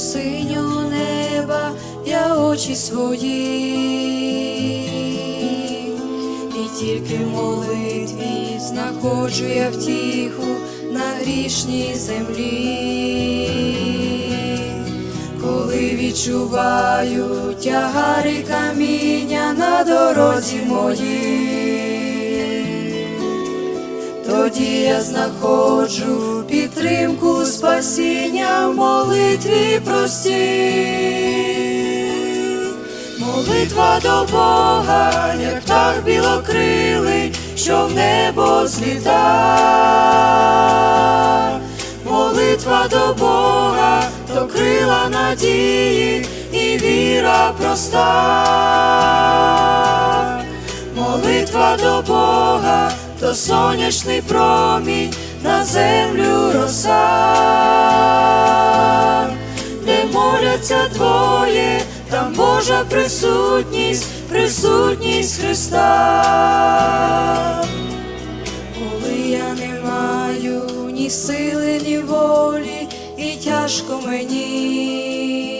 синього неба я очі свої, і тільки молитві знаходжу я втіху на грішній землі, коли відчуваю тягари каміння на дорозі моїй тоді я знаходжу підтримку спасіння в молитві простій. Молитва до Бога, як птах білокрилий, що в небо зліта. Молитва до Бога, то крила надії і віра проста. Молитва до Бога, то сонячний промінь на землю роса, де моляться двоє, там Божа присутність, присутність Христа. Коли я не маю ні сили, ні волі, і тяжко мені,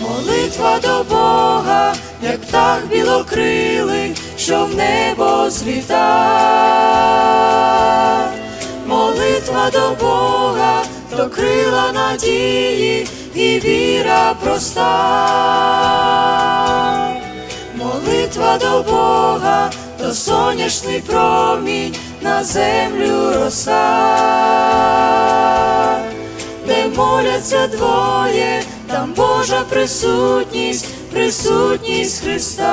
Молитва до Бога, як птах білокрилий, що в небо зліта. Молитва до Бога, то крила надії і віра проста. Молитва до Бога, то сонячний промінь на землю роса, де моляться двоє, там Божа присутність, присутність Христа.